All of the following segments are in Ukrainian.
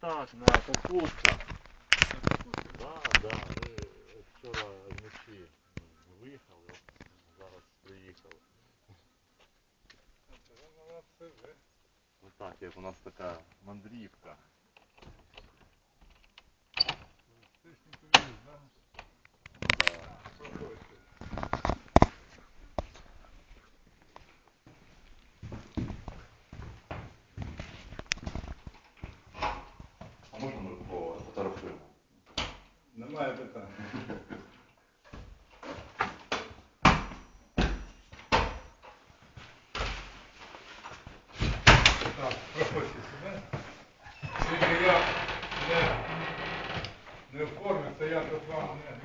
так, на попутка. Да, да, ми вчора вночі виїхали, зараз приїхали. Ну так, як у нас така мандрівка. Да. А можна ми пофотографуємо? Немає питань. Так, проходьте сюди. Тільки я не, не в формі, то я тут вам не.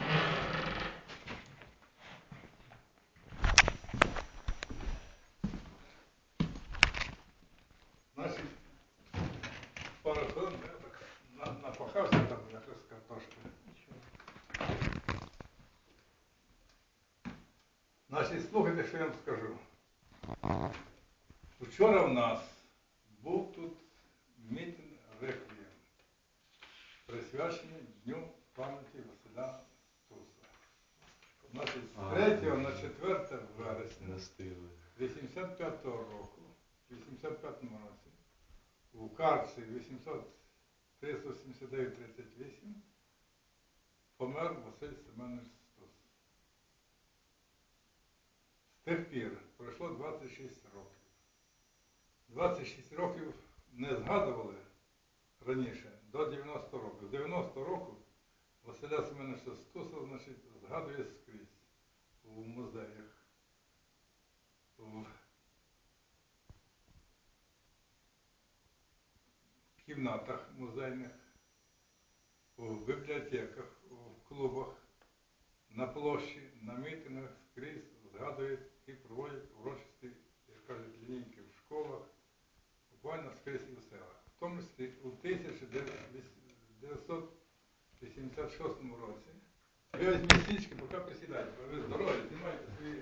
Значить, пару хвилин я так на- напахався там якось картошкою. Значить, слухайте, що я вам скажу. Вчора в нас був тут мітинг реквієм, присвячений Дню пам'яті Василя Туса. Значить, з 3 на 4 вересня Не 85-го року, в 85-му році, у Карці 800-379-38 помер Василь Семенович Стус. З тих пір пройшло 26 років. 26 років не згадували раніше, до 90 років. З 90 року Василя Семеновича Стуса, значить, згадує скрізь у музеях. В кімнатах музейних, у бібліотеках, у клубах, на площі, на мітингах скрізь згадують і проводять урочисті, як кажуть, лінійки в школах, буквально скрізь в селах. В тому числі у 1986 році. Ви візьміть свічки, поки присідайте, ви здорові, знімайте свої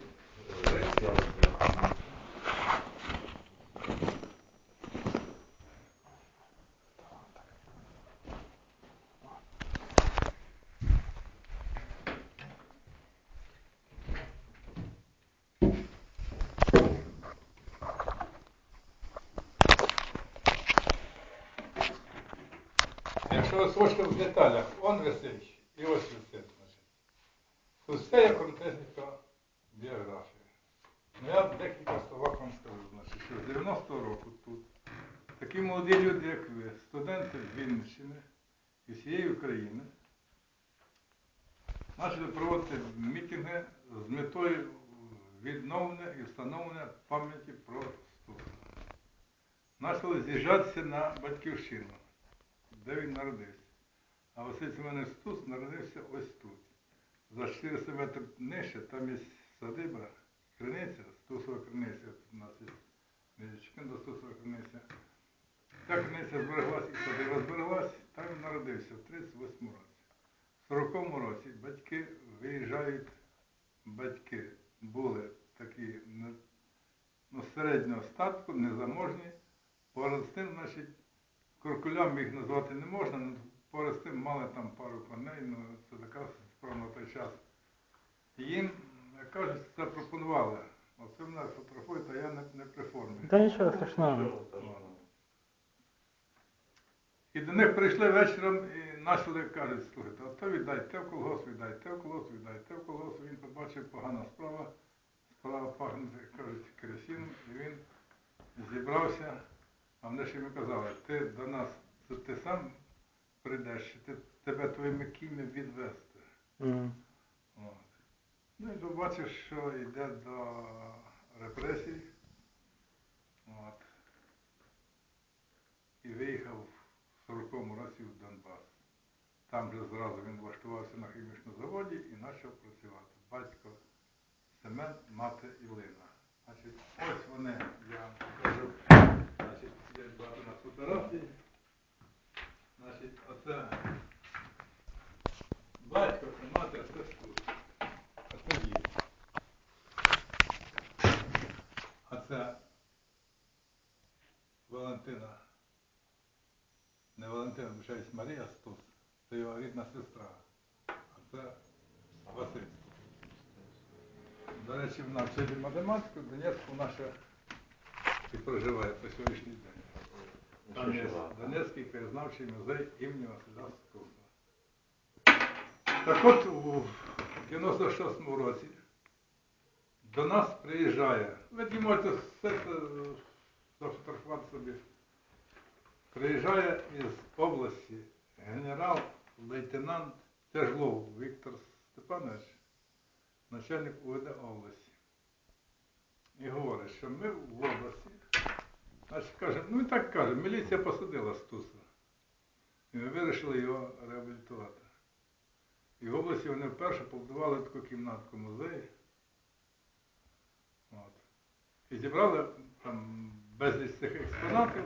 хочете в деталях, он висить і ось висить. Тут все є конкретненька біографія. Ну я декілька словах вам скажу, значить, що з 90-го року тут такі молоді люди, як ви, студенти з Вінниччини і всієї України, почали проводити мітинги з метою відновлення і встановлення пам'яті про Стуса. Почали з'їжджатися на батьківщину де він народився. А Василь Семенович Стус народився ось тут. За 400 метрів нижче, там є садиба, криниця, Стусова криниця, у нас є до Стусова криниця. Та криниця збереглась і садиба збереглась, там він народився в 38 році. В 40-му році батьки виїжджають, батьки були такі не- ну, середнього статку, незаможні. Поряд з тим, значить, Куркулям їх назвати не можна, ну, поряд з тим мали там пару коней, ну це така справа на той час. І їм, як кажуть, запропонували. Оце мене фотографують, а я не, не при формі. Та нічого страшного. І до них прийшли вечором і почали кажуть, слухайте, а то віддай, те в колгосп віддай, те в колгосп віддай, те в колгосп. Він побачив погана справа, справа пахне, як кажуть, керосином, і він зібрався. А вони ще йому казали, ти до нас, це ти сам прийдеш, чи тебе твоїми кіньми відвести. Мгм. От. Ну і побачив, що йде до репресій. От. І виїхав в 40-му році в Донбас. Там же зразу він влаштувався на хімічному заводі і почав працювати. Батько Семен, мати Ілина. Значить, ось вони, я вам покажу. Значить, є багато на фотографії. Значить, оце батько, це мати, це тут. А це дід. А це Валентина. Не Валентина. Вибачаюсь, Марія Стус. Це його рідна сестра. А це Василь. До речі, вона вчитель математики, в Донецьку ще і проживає по сьогоднішній день. Є Донецький краєзнавчий музей імені Василя Стуса. Так от у 96-му році до нас приїжджає, ви не можете все це зафотографувати собі. Приїжджає із області генерал-лейтенант Тяжлов Віктор Степанович, начальник УВД області. І говорить, що ми в області, значить каже, ну і так каже, міліція посадила Стуса. І ми вирішили його реабілітувати. І в області вони вперше побудували таку кімнатку музею. От. І зібрали там безліч цих експонатів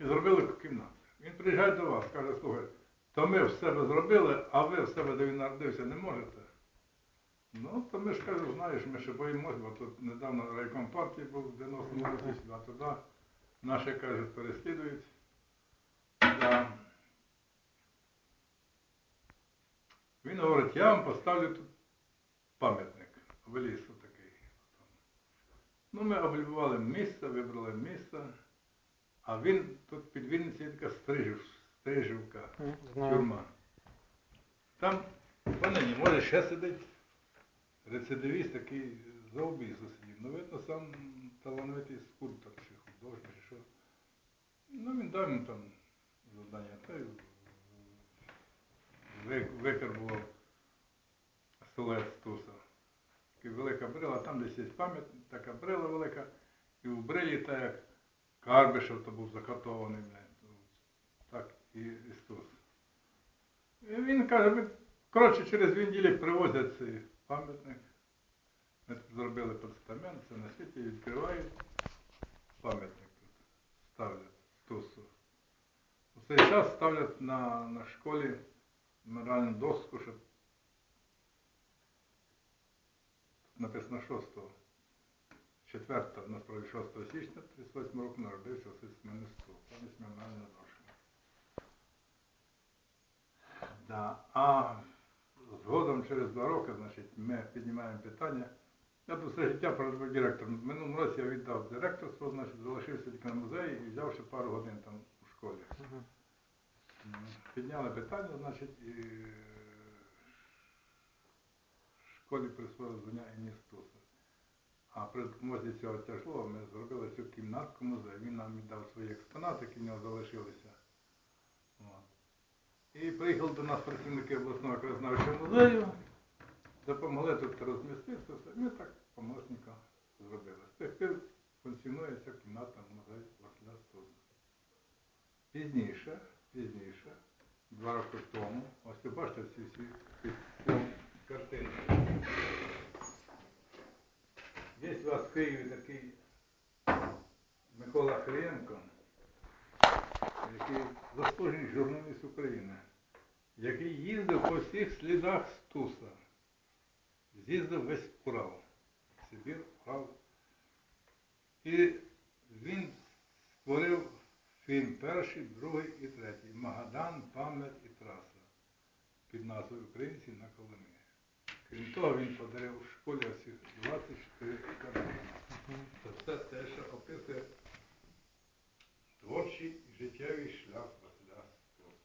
і зробили кімнату. Він приїжджає до вас, каже, слухай, то ми в себе зробили, а ви в себе, де він народився, не можете. Ну, то ми ж кажу, знаєш, ми ще боїмось, бо тут недавно райком партії був в 90-му році, сюди туди. Наші кажуть, переслідують. Да. Він говорить, я вам поставлю тут пам'ятник, обеліск такий. Ну, ми облюбували місце, вибрали місце, а він тут під Вінницею така стрижів, стрижівка, тюрма. Там понині, може, ще сидить рецидивіст, такий за убійство сидів. Ну, видно, сам талановитий скульптор чи художник, чи що. Ну, він дав йому там завдання. Та й ви- викарбував столет Стуса. Така велика брила, там десь є пам'ятник, така брила велика, і в брилі так як Карбишев то був закатований, так і, і Стус. І він каже, коротше, через дві неділі привозять цей пам'ятник. Ми тут зробили постамент, це на відкривають. Пам'ятник тут ставлять Стусу. У цей час ставлять на, на школі меморіальну доску, щоб написано 6 4 насправді 6 січня 38 року народився Василь Семенистов. Там є дошка. Да. А згодом через два роки, значить, ми піднімаємо питання. Я тут все життя прожив директором. В минулому році я віддав директорство, значить, залишився тільки на музеї і взяв ще пару годин там у школі. М, Підняли питання, значить, і е, школі присвоїли звання інститута. А при допомозі цього тяжлого ми зробили цю кімнатку музею. Він нам віддав свої експонати, які в нього залишилися. І приїхали до нас працівники обласного краєзнавчого музею, допомогли тут розміститися. все. Ми так помощника зробили. З тих пір функціонує ця кімната музею Василя Стуса. Пізніше, пізніше, два роки тому, ось ви бачите всі всі картини. Є у вас в Києві такий Микола Хрієнко, заслужений журналіст України, який їздив по всіх слідах Стуса. З'їздив весь Урал. Сибір, Урал. І він створив фільм перший, другий і третій. Магадан, пам'ять і траса під назвою Українці на Коломиї. Крім того, він подарив в школі оці 24 картини. Це те, що описує творчий життєвий шлях Василя Стуса.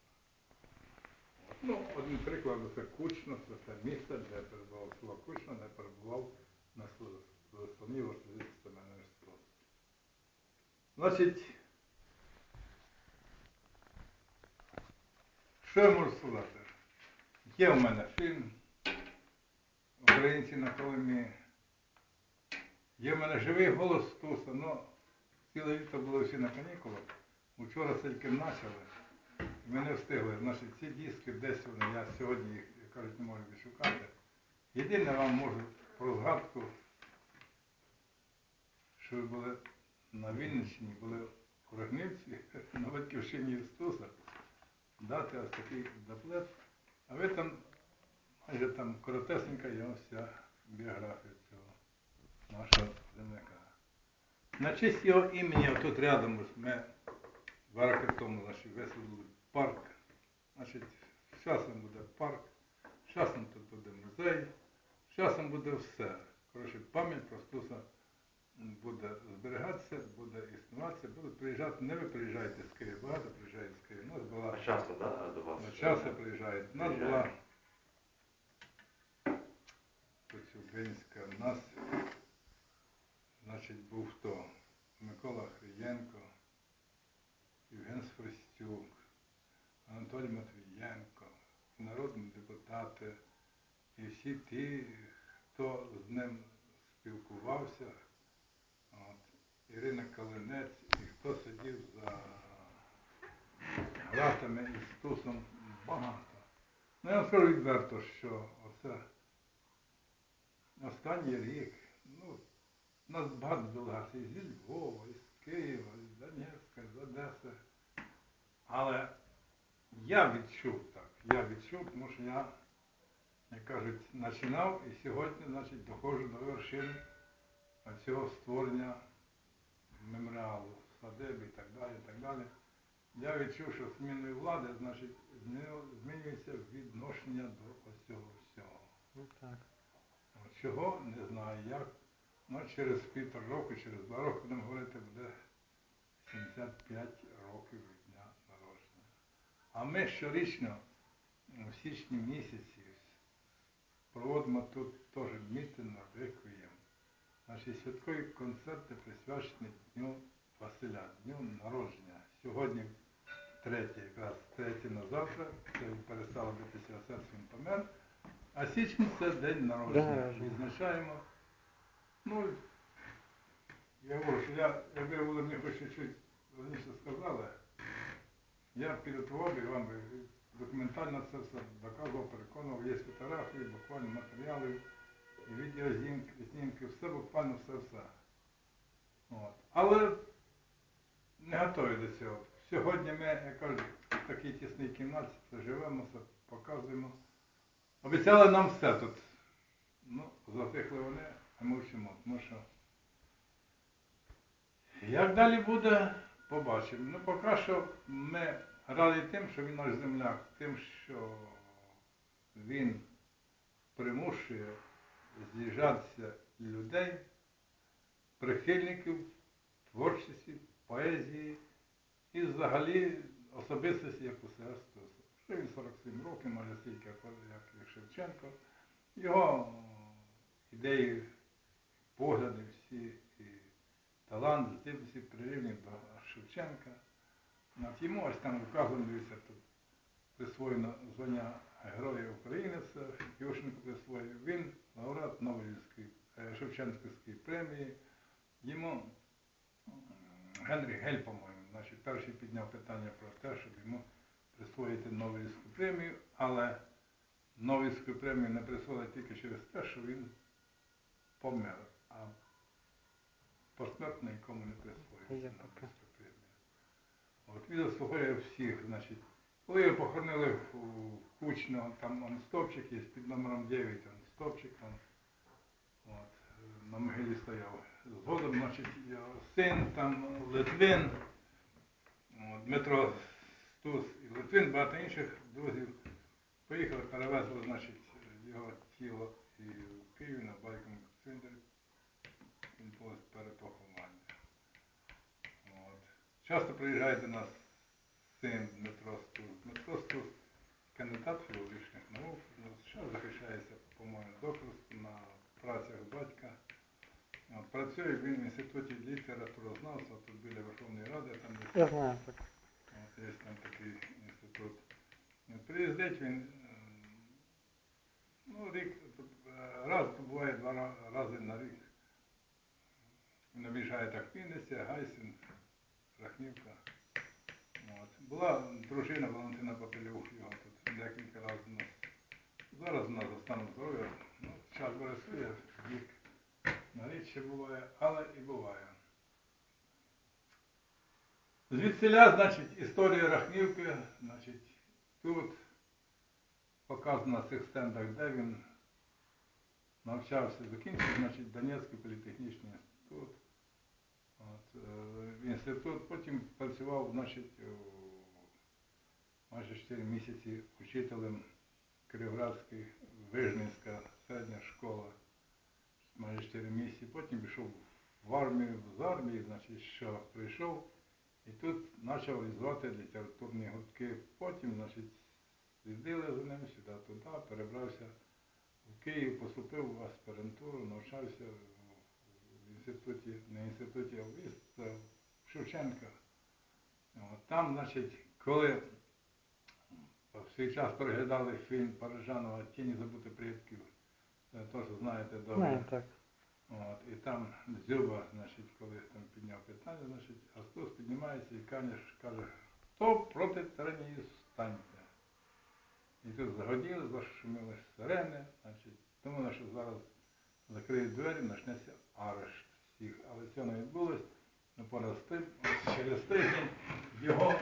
Ну, один приклад це Кучно, це те місце, де перебував село Кучно, де перебував на слоні Василь Семенович Стус. Значить, що я можу сказати? Є в мене фільм Українці на Колимі. Є в мене живий голос Стуса, але ціле літо були всі на канікулах. Учора тільки почали. Ми не встигли. Значить, ці диски десь вони, я сьогодні їх, як кажуть, не можу відшукати. Єдине вам можу про згадку, що ви були на Вінниччині, були в Рогнивці, на батьківщині Стуса, дати ось такий доплет. А ви там, майже там коротесенька є вся біографія цього нашого земляка. На честь його імені, тут рядом ми роки тому значить, висадили парк. Значить, з часом буде парк, з часом тут буде музей, з часом буде все. Коротше, пам'ять про Стуса буде зберігатися, буде існуватися, будуть приїжджати, не ви приїжджаєте з Києва, багато приїжджають з Києва. У нас була А часто, да, до вас? на часи приїжджають. У нас була Приїжджають. Коцюбинська, у нас, значить, був хто? Микола Хриєнко, Євген Сфрестюк, Анатолій Матвієнко, народні депутати і всі ті, хто з ним спілкувався, от, Ірина Калинець, і хто сидів за гратами і стусом багато. Ну, я вам скажу відверто, що оце останній рік, ну, у нас багато делегацій зі Львова, із Києва, з Донецька, з Одеси. Але я відчув так, я відчув, тому що я, як кажуть, починав і сьогодні, значить, доходжу до вершини цього створення меморіалу, садиби і так далі, і так далі. Я відчув, що зміною влади, значить, змінюється відношення до ось цього всього. Ну так. Чого не знаю як. Ну, через півтора року, через два роки будемо говорити, буде 75 років. А ми щорічно м, в січні місяці проводимо тут теж мітинг реквієм. Наші святкові концерти присвячені Дню Василя, Дню народження. Сьогодні третє, якраз третє на завтра, це перестало бути він помер. А січень це день народження. Відзначаємо. Ну, я говорю, що я, якби мені хоч чуть раніше сказали, я підготував би вам документально це все доказував, переконував, є фотографії, буквально матеріали, і відеознімки, знімки, все буквально все-все. Але не готові до цього. Сьогодні ми, як кажуть, в такій тісній кімнаті живемо, це показуємо. Обіцяли нам все тут. Ну, затихли вони, а ми вчимо, тому що як далі буде, побачимо. Ну, що ми раді тим, що він наш земляк, тим, що він примушує з'їжджатися людей, прихильників творчості, поезії і взагалі особистості як усе Стуса. Що він 47 років, майже стільки, як і Шевченко. Його ідеї, погляди всі і талант, здібності прирівняні до Шевченка. Йому ось там вказано, дивіться, тут присвоєно звання Героя України, це Ющенко присвоїв. Він лауреат Нобелівської е, Шевченківської премії. Йому Генрі Гель, по-моєму, значить, перший підняв питання про те, щоб йому присвоїти Нобелівську премію, але Нобелівську премію не присвоїли тільки через те, що він помер, а посмертно нікому не присвоїться Є Нобелівська таке. премія. От він заслуговує всіх, значить. Коли його похоронили в Кучно, там он стовпчик є під номером 9, там стовпчик там. От, на могилі стояв. Згодом, значить, його син, там Литвин, от, Дмитро Стус і Литвин, багато інших друзів. Поїхали, перевезли, значить, його тіло і в Києві на байкому цвинтарі. Він. От. Часто приїжджає до нас син Дмитро Стус. Дмитро Стус кандидат філологічних наук, зараз захищається, по-моєму, докторську на працях батька. Працює він в інституті літературознавства, тут біля Верховної Ради, там десь Я знаю так. От є там такий інститут. Приїздить він, е, ну, рік, е, раз, буває два рази на рік. Він об'їжджає так Вінниця, Гайсін, Рахнівка. От. Була дружина Валентина Попелюх, його тут декілька разів у нас. Зараз у нас за станом здоров'я, ну, час борисує, вік на рік ще буває, але і буває. Звідсіля, значить, історія Рахнівки, значить, тут показано на цих стендах, де він навчався, закінчив, значить, Донецький політехнічний інститут. Е, інститут, потім працював, значить, майже 4 місяці учителем Кривградської Вижницька середня школа. Майже 4 місяці. Потім пішов в армію, з армії, значить, що прийшов. І тут почав реалізувати літературні гуртки. Потім, значить, слідили за ним сюди, туди, перебрався в Київ, поступив в аспірантуру, навчався в інституті, не інституті, а в в Шевченка. От, там, значить, коли в свій час переглядали фільм Парижанова Тіні забути предків, це теж знаєте добре. Знаю, так. От, і там Дзюба, значить, коли там підняв питання, значить, Астус піднімається і каже, каже, хто проти тиранії станьте. І тут загоділи, зашуміли сирени, значить, думали, що зараз закриють двері, почнеться арешт всіх. Але цього не відбулось, ну пораз тим, через тиждень його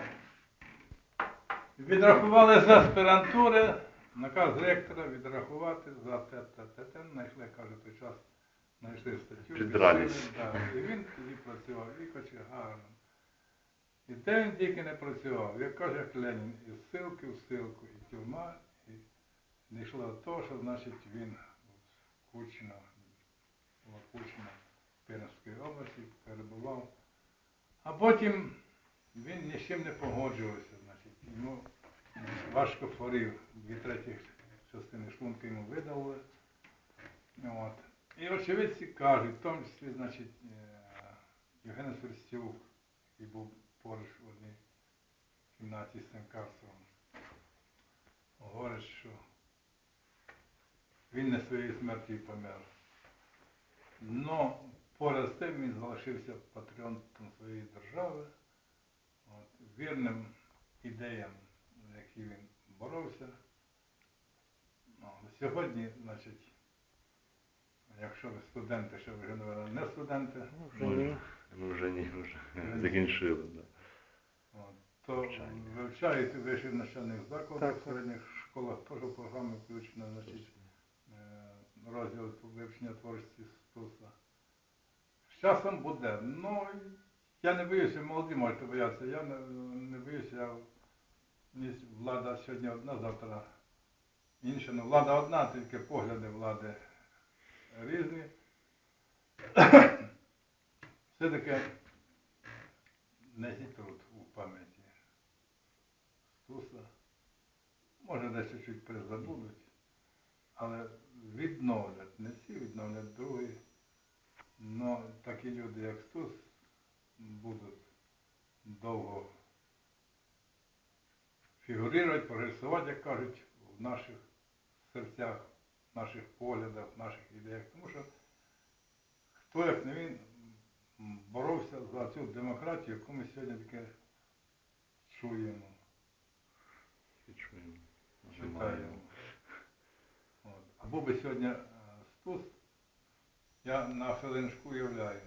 відрахували з аспірантури, наказ ректора відрахувати за те, те, те, те, знайшли, каже, той час знайшли статтю. Підрались. да, І він тоді працював, і кочегаром. І де він тільки не працював, як каже Ленін, із ссилки в ссилку, і тюрма, і дійшло до того, що значить він була Кучино Пермської області, перебував. А потім він ні з чим не погоджувався, значить, йому важко хворів, дві треті частини шлунка йому видали. От. І очевидці кажуть, в тому числі, значить, е, Євген Ферстюк, який був поруч в одній кімнаті з цим Карцевим, говорить, що він не своєю смертю помер. Но поряд з тим він залишився патріотом своєї держави, от, вірним ідеям, за які він боровся. Ну, Сьогодні, значить, якщо ви студенти, що ви вже, мабуть, не студенти, Ну, вже ні. Ми вже ні, вже закінчили. Да. От, то у вищих навчальних закладах, в середніх школах теж програми включено значить, е, розділ вивчення творчості Стуса. Часом буде. Ну, я не боюся, молоді можете боятися, я не, не боюся, я, влада сьогодні одна, завтра інша. Ну, влада одна, тільки погляди влади різні. Все-таки не зітруть у пам'яті Стуса. Може десь чуть призабудуть, але відновлять, не всі відновлять другі. Но такі люди, як Стус, будуть довго фігурувати, прогресувати, як кажуть, в наших серцях, в наших поглядах, в наших ідеях. Тому що хто, як не він, боровся за цю демократію, яку ми сьогодні таке чуємо, Відчуємо. читаємо. От. Або би сьогодні е, Стус, я на хвилиночку уявляю,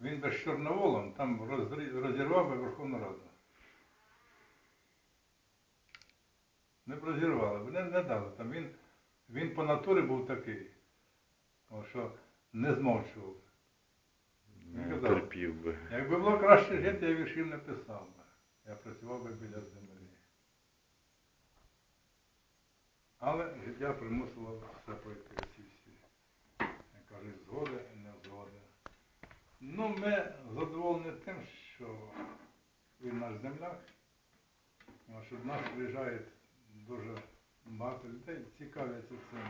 він би з Чорноволом там розірвав би Верховну Раду. Не б розірвали, б, не, не дали. Там він, він по натурі був такий, що не змовчував. Не казав. терпів би. Якби було краще жити, я віршів не писав би. Я працював би біля землі. Але життя примусило все пройти кажуть, згода і не згоди. Ну, ми задоволені тим, що він наш земляк. Що до нас приїжджають дуже багато людей, цікавляться цим.